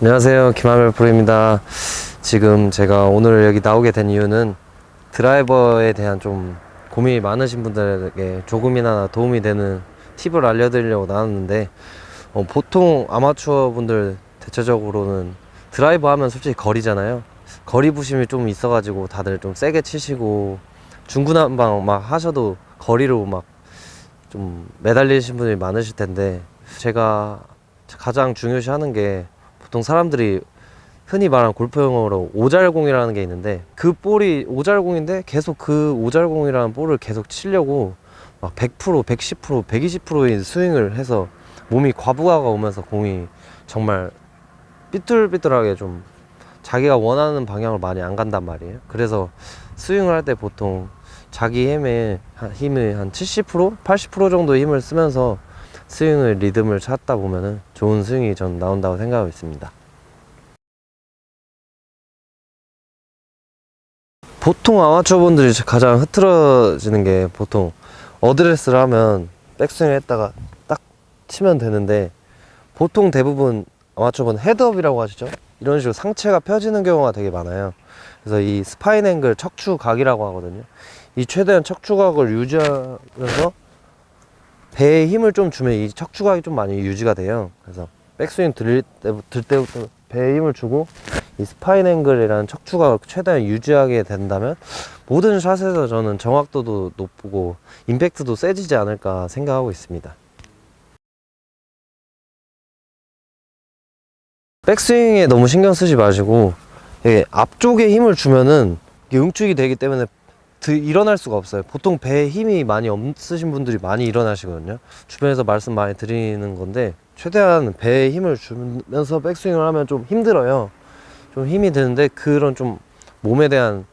안녕하세요. 김하멜 프로입니다. 지금 제가 오늘 여기 나오게 된 이유는 드라이버에 대한 좀 고민이 많으신 분들에게 조금이나 도움이 되는 팁을 알려드리려고 나왔는데 어, 보통 아마추어 분들 대체적으로는 드라이버 하면 솔직히 거리잖아요. 거리 부심이 좀 있어가지고 다들 좀 세게 치시고 중구난방 막 하셔도 거리로 막 좀 매달리신 분들이 많으실 텐데 제가 가장 중요시 하는 게 보통 사람들이 흔히 말하는 골프 용어로 오잘공이라는 게 있는데 그 볼이 오잘공인데 계속 그 오잘공이라는 볼을 계속 치려고 막 100%, 110%, 120%의 스윙을 해서 몸이 과부하가 오면서 공이 정말 삐뚤삐뚤하게 좀 자기가 원하는 방향으로 많이 안 간단 말이에요. 그래서 스윙을 할 때 보통 자기 한- 힘의 한 70%, 80% 정도 힘을 쓰면서 스윙을 리듬을 찾다 보면은 좋은 스윙이 전 나온다고 생각하고 있습니다. 보통 아마추어 분들이 가장 흐트러지는 게 보통 어드레스를 하면 백스윙 했다가 딱 치면 되는데 보통 대부분 아마추어 분 헤드업이라고 하시죠? 이런 식으로 상체가 펴지는 경우가 되게 많아요. 그래서 이 스파인 앵글 척추각이라고 하거든요. 이 최대한 척추각을 유지하면서 배에 힘을 좀 주면 이 척추각이 좀 많이 유지가 돼요. 그래서 백스윙 들, 때, 들 때부터 배에 힘을 주고 이 스파인 앵글이라는 척추각을 최대한 유지하게 된다면 모든 샷에서 저는 정확도도 높고 임팩트도 세지지 않을까 생각하고 있습니다. 백스윙에 너무 신경 쓰지 마시고 이게 앞쪽에 힘을 주면은 이게 응축이 되기 때문에 드, 일어날 수가 없어요. 보통 배에 힘이 많이 없으신 분들이 많이 일어나시거든요. 주변에서 말씀 많이 드리는 건데 최대한 배에 힘을 주면서 백스윙을 하면 좀 힘들어요. 좀 힘이 드는데 그런 좀 몸에 대한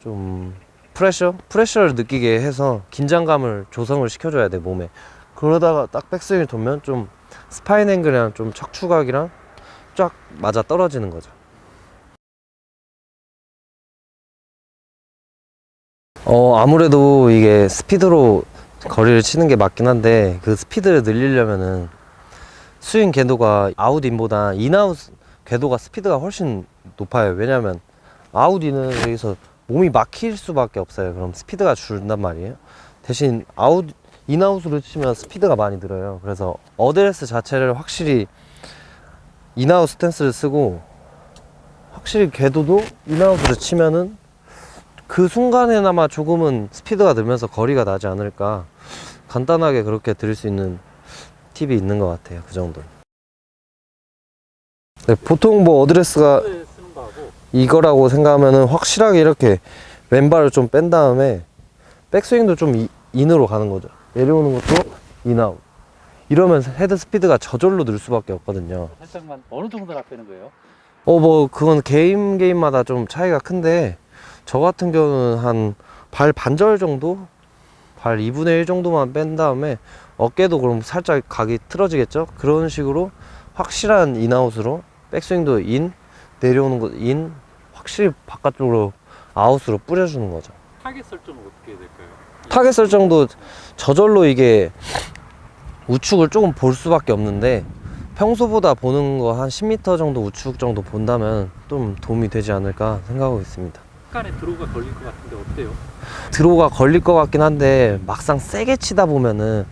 좀 프레셔? 프레셔를 느끼게 해서 긴장감을 조성을 시켜줘야 돼 몸에. 그러다가 딱 백스윙이 돌면 좀 스파인 앵글이랑 좀 척추각이랑 쫙 맞아 떨어지는 거죠. 어, 아무래도 이게 스피드로 거리를 치는 게 맞긴 한데 그 스피드를 늘리려면은 스윙 궤도가 아웃인보다 인아웃 궤도가 스피드가 훨씬 높아요. 왜냐면 아웃인은 여기서 몸이 막힐 수밖에 없어요. 그럼 스피드가 줄단 말이에요. 대신 아웃 인아웃으로 치면 스피드가 많이 늘어요. 그래서 어드레스 자체를 확실히 인아웃 스탠스를 쓰고 확실히 궤도도 인아웃으로 치면은 그 순간에나마 조금은 스피드가 늘면서 거리가 나지 않을까 간단하게 그렇게 드릴 수 있는 팁이 있는 것 같아요 그 정도 네, 보통 뭐 어드레스가 이거라고 생각하면은 확실하게 이렇게 왼발을 좀 뺀 다음에 백스윙도 좀 이- 인으로 가는 거죠. 내려오는 것도 인아웃. 이러면 헤드 스피드가 저절로 늘 수밖에 없거든요. 살짝만 어느 정도나 빼는 거예요? 어 뭐 그건 게임 게임마다 좀 차이가 큰데 저 같은 경우는 한 발 반절 정도 발 2분의 1 정도만 뺀 다음에 어깨도 그럼 살짝 각이 틀어지겠죠 그런 식으로 확실한 인아웃으로 백스윙도 인 내려오는 거인 확실히 바깥쪽으로 아웃으로 뿌려주는 거죠 타겟 설정은 어떻게 될까요? 타겟 설정도 저절로 이게 우측을 조금 볼 수밖에 없는데 평소보다 보는 거 한 10m 정도 우측 정도 본다면 좀 도움이 되지 않을까 생각하고 있습니다. 약간의 드로우가 걸릴 것 같은데 어때요? 드로우가 걸릴 것 같긴 한데 막상 세게 치다 보면은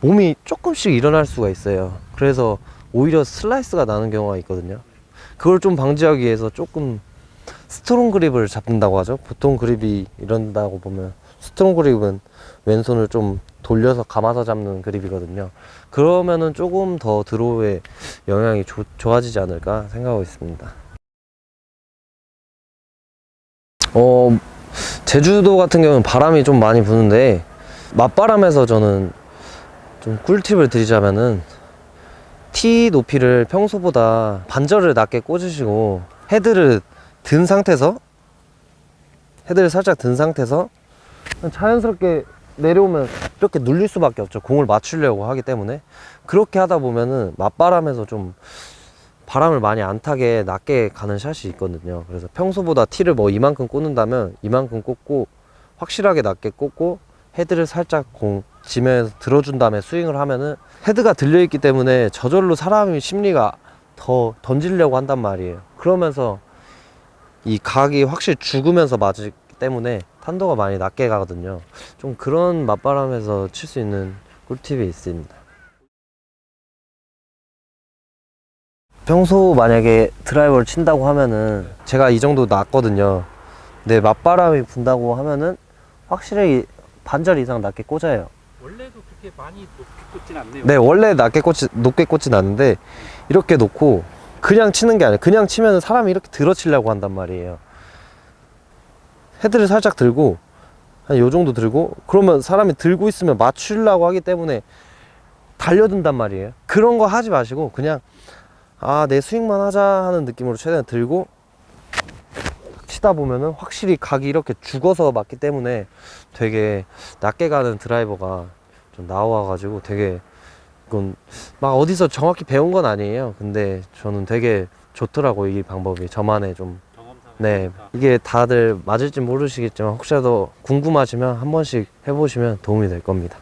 몸이 조금씩 일어날 수가 있어요. 그래서 오히려 슬라이스가 나는 경우가 있거든요. 그걸 좀 방지하기 위해서 조금 스트롱 그립을 잡는다고 하죠. 보통 그립이 이런다고 보면 스트롱 그립은 왼손을 좀 돌려서 감아서 잡는 그립이거든요. 그러면은 조금 더 드로우에 영향이 조- 좋아지지 않을까 생각하고 있습니다. 어, 제주도 같은 경우는 바람이 좀 많이 부는데 맞바람에서 저는 좀 꿀팁을 드리자면은 티 높이를 평소보다 반절을 낮게 꽂으시고 헤드를 든 상태에서 헤드를 살짝 든 상태에서 자연스럽게 내려오면 이렇게 눌릴 수밖에 없죠. 공을 맞추려고 하기 때문에. 그렇게 하다 보면은 맞바람에서 좀 바람을 많이 안 타게 낮게 가는 샷이 있거든요. 그래서 평소보다 티를 뭐 이만큼 꽂는다면 이만큼 꽂고 확실하게 낮게 꽂고 헤드를 살짝 공 지면에서 들어준 다음에 스윙을 하면은 헤드가 들려 있기 때문에 저절로 사람이 심리가 더 던지려고 한단 말이에요. 그러면서 이 각이 확실히 죽으면서 맞기 때문에 탄도가 많이 낮게 가거든요. 좀 그런 맞바람에서 칠 수 있는 꿀팁이 있습니다. 평소 만약에 드라이버를 친다고 하면은 제가 이 정도 낮거든요. 근데 맞바람이 분다고 하면은 확실히 반절 이상 낮게 꽂아요. 원래도 그렇게 많이 높게 꽂진 않네요. 네, 원래 낮게 꽂지, 높게 꽂진 않는데, 이렇게 놓고, 그냥 치는 게 아니라, 그냥 치면 사람이 이렇게 들어치려고 한단 말이에요. 헤드를 살짝 들고, 한 요 정도 들고, 그러면 사람이 들고 있으면 맞추려고 하기 때문에 달려든단 말이에요. 그런 거 하지 마시고, 그냥, 아, 내 스윙만 하자 하는 느낌으로 최대한 들고, 치다 보면은 확실히 각이 이렇게 죽어서 맞기 때문에 되게 낮게 가는 드라이버가 좀 나와가지고 되게 이건 막 어디서 정확히 배운 건 아니에요. 근데 저는 되게 좋더라고요. 이 방법이 저만의 좀. 네. 이게 다들 맞을지 모르시겠지만 혹시라도 궁금하시면 한 번씩 해보시면 도움이 될 겁니다.